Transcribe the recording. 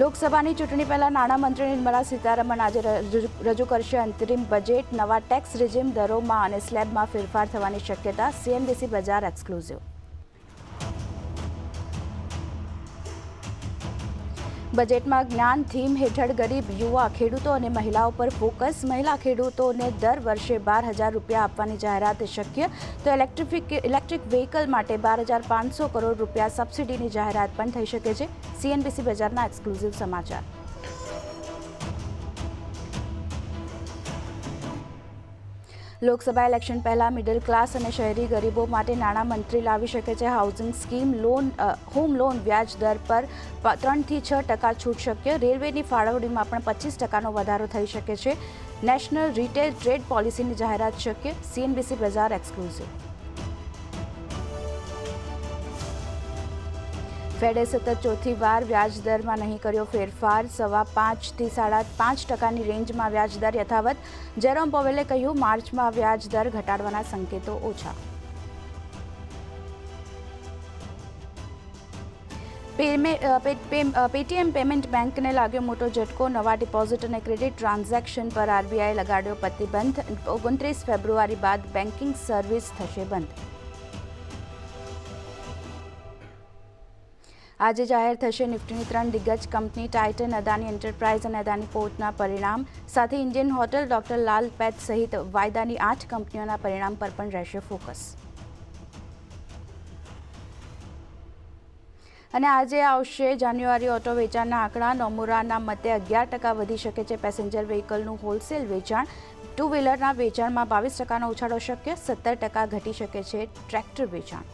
લોકસભાની ચૂંટણી પહેલા નાણામંત્રી નિર્મલા સીતારમણ આજે રજૂ કરશે અંતરિમ બજેટ, નવા ટેક્સ રિજીમ દરોમાં અને સ્લેબમાં ફેરફાર થવાની શક્યતા સીએનબીસી બજાર એક્સક્લુઝિવ. બજેટમાં જ્ઞાન થીમ હેઠળ ગરીબ યુવા ખેડૂતો અને મહિલાઓ પર ફોકસ. મહિલા ખેડૂતોને દર વર્ષે બાર હજાર રૂપિયા આપવાની જાહેરાત શક્ય. તો ઇલેક્ટ્રિફિક ઇલેક્ટ્રિક વ્હીકલ માટે બાર હજાર પાંચસો કરોડ રૂપિયા સબસિડીની જાહેરાત પણ થઈ શકે છે. સીએનબીસી બજારના એક્સક્લુઝિવ સમાચાર. લોકસભા ઇલેક્શન પહેલાં મિડલ ક્લાસ અને શહેરી ગરીબો માટે નાણામંત્રી લાવી શકે છે. Housing scheme, loan home loan વ્યાજ દર પર ત્રણથી છ ટકા છૂટ શક્ય. રેલવેની ફાળવણીમાં પણ પચીસ ટકાનો વધારો થઈ શકે છે. નેશનલ રિટેલ ટ્રેડ પોલિસીની જાહેરાત શક્ય. સીએનબીસી બજાર એક્સક્લુઝિવ. ફેડે સતત ચોથી વાર વ્યાજદરમાં નહીં કર્યો ફેરફાર. સવા પાંચથી સાડા પાંચ ટકાની રેન્જમાં વ્યાજદર યથાવત. જેરોમ પોવેલે કહ્યું, માર્ચમાં વ્યાજદર ઘટાડવાના સંકેતો ઓછા. પેટીએમ પેમેન્ટ બેંકને લાગ્યો મોટો ઝટકો. નવા ડિપોઝિટ અને ક્રેડિટ ટ્રાન્ઝેક્શન પર આરબીઆઈ લગાડ્યો પ્રતિબંધ. ઓગણત્રીસ ફેબ્રુઆરી બાદ બેન્કિંગ સર્વિસ થશે બંધ. આજે જાહેર થશે નિફ્ટીની ત્રણ દિગ્ગજ કંપની ટાઇટન અદાની એન્ટરપ્રાઇઝ અને અદાની પોર્ટના પરિણામ. સાથે Indian hotel doctor Lal path સહિત વાયદાની આઠ કંપનીઓના પરિણામ પર પણ રહેશે ફોકસ. અને આજે આવશે જાન્યુઆરી ઓટો વેચાણના આંકડા. નોમુરાના મતે અગિયાર ટકા વધી શકે છે પેસેન્જર વ્હીકલનું હોલસેલ વેચાણ. ટુ વ્હીલરના વેચાણમાં બાવીસ ટકાનો ઉછાળો શક્ય, સત્તર ટકા ઘટી શકે છે ટ્રેક્ટર વેચાણ.